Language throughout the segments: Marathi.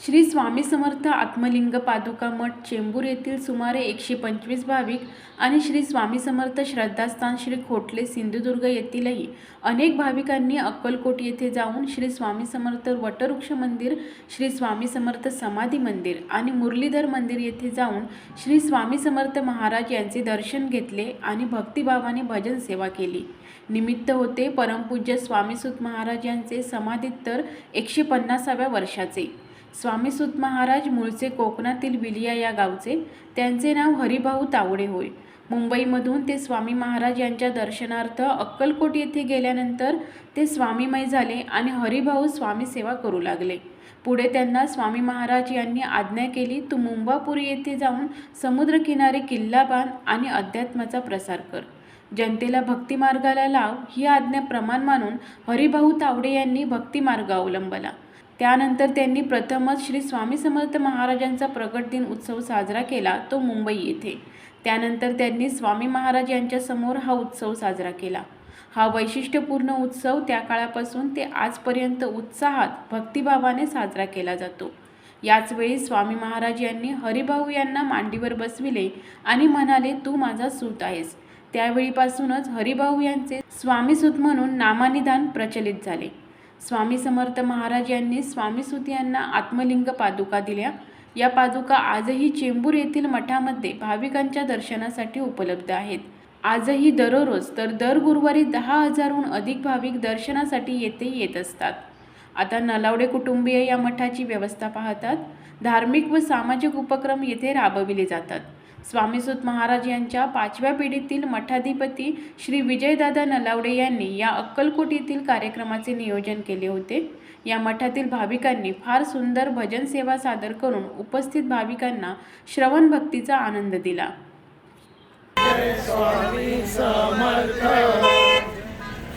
श्री स्वामी समर्थ आत्मलिंग पादुका मठ चेंबूर येथील सुमारे एकशे पंचवीस भाविक आणि श्री स्वामी समर्थ श्रद्धास्थान श्री खोटले सिंधुदुर्ग येथीलही अनेक भाविकांनी अक्कलकोट येथे जाऊन श्री स्वामी समर्थ वटवृक्ष मंदिर श्री स्वामी समर्थ समाधी मंदिर आणि मुरलीधर मंदिर येथे जाऊन श्री स्वामी समर्थ महाराज यांचे दर्शन घेतले आणि भक्तिभावाने भजन सेवा केली. निमित्त होते परमपूज्य स्वामीसुत महाराज यांचे समाधीत्तर एकशे पन्नासाव्या वर्षाचे. स्वामीसुत महाराज मूळचे कोकणातील विलिया या गावचे. त्यांचे नाव हरिभाऊ तावडे होय. मुंबईमधून ते स्वामी महाराज यांच्या दर्शनार्थ अक्कलकोट येथे गेल्यानंतर ते स्वामीमय झाले आणि हरिभाऊ स्वामी सेवा करू लागले. पुढे त्यांना स्वामी महाराज यांनी आज्ञा केली तू मुंबापुरी येथे जाऊन समुद्रकिनारी किल्ला बांध आणि अध्यात्माचा प्रसार कर. जनतेला भक्तिमार्गाला लाव. ही आज्ञा प्रमाण मानून हरिभाऊ तावडे यांनी भक्तिमार्ग अवलंबला. त्यानंतर त्यांनी प्रथमच श्री स्वामी समर्थ महाराजांचा प्रगट दिन उत्सव साजरा केला तो मुंबई येथे. त्यानंतर त्यांनी स्वामी महाराज यांच्यासमोर हा उत्सव साजरा केला. हा वैशिष्ट्यपूर्ण उत्सव त्या काळापासून ते आजपर्यंत उत्साहात भक्तिभावाने साजरा केला जातो. याचवेळी स्वामी महाराज यांनी हरिभाऊ यांना मांडीवर बसविले आणि म्हणाले तू माझा सूत आहेस. त्यावेळीपासूनच हरिभाऊ यांचे स्वामीसूत म्हणून नामानिदान प्रचलित झाले. स्वामी समर्थ महाराज यांनी स्वामीसूत यांना आत्मलिंग पादुका दिल्या. या पादुका आजही चेंबूर येथील मठामध्ये भाविकांच्या दर्शनासाठी उपलब्ध आहेत. आजही दररोज तर दर गुरुवारी दहा हजारहून अधिक भाविक दर्शनासाठी येथे येत असतात. आता नलावडे कुटुंबीय या मठाची व्यवस्था पाहतात. धार्मिक व सामाजिक उपक्रम येथे राबविले जातात. स्वामीसुत महाराज यांच्या पाचव्या पिढीतील मठाधिपती श्री विजयदादा नलावडे यांनी या अक्कलकोट येथील कार्यक्रमाचे नियोजन केले होते. या मठातील भाविकांनी फार सुंदर भजन सेवा सादर करून उपस्थित भाविकांना श्रवण भक्तीचा आनंद दिला.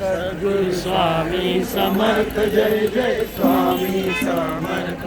सद्गुरु स्वामी समर्थ. जय जय स्वामी समर्थ.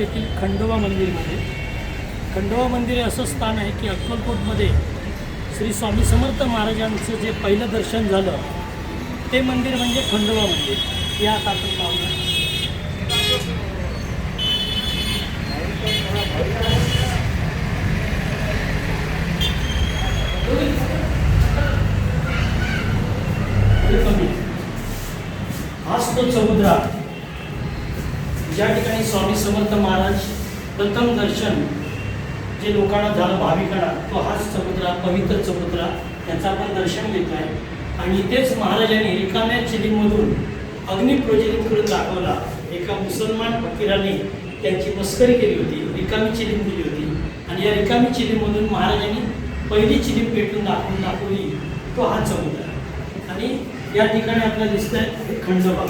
अक्कलकोट येथील खंडोबा मंदिरमध्ये. खंडोबा मंदिर हे असं स्थान आहे की अक्कलकोटमध्ये श्री स्वामी समर्थ महाराजांचं जे पहिलं दर्शन झालं ते मंदिर म्हणजे खंडोबा मंदिर. या आता आपण पाहूया. हाच तो समुद्र ज्या ठिकाणी स्वामी समर्थ महाराज प्रथम दर्शन जे लोकांना झालं भाविकांना तो हाच समुद्रा पवित्र समुद्र याचं आपण दर्शन घेतो आहे आणि इथेच महाराजांनी रिकाम्या चिलीमधून अग्निप्रज्वलित प्रोजेक्ट करून दाखवला. एका मुसलमान फकीराने त्यांची मस्करी केली होती रिकामी चिलीम दिली होती. आणि या रिकामी चिलीमधून महाराजांनी पहिली चिलीम पेटून दाखवून दाखवली तो हा चौदा आणि या ठिकाणी आपल्याला दिसत आहे खंडोबा.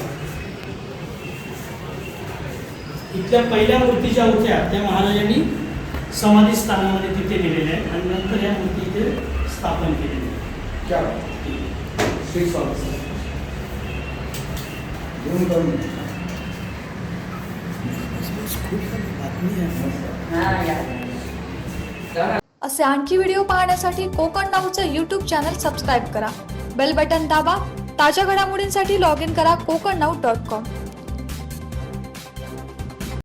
इथल्या पहिल्या मूर्तीच्या होत्या त्या महाराजांनी समाधी स्थानामध्ये तिथे नेलेल्या आहेत आणि नंतर या मूर्ती इथे स्थापन केलेल्या आहेत. क्या श्री स्वामी समर्थ. घेऊन जाऊन या. असे आणखी व्हिडिओ पाहण्यासाठी कोकण नाऊचं यूट्यूब चॅनल सबस्क्राईब करा बेल बटन दाबा ताज्या घडामोडींसाठी लॉग इन करा कोकण नाऊ डॉट कॉम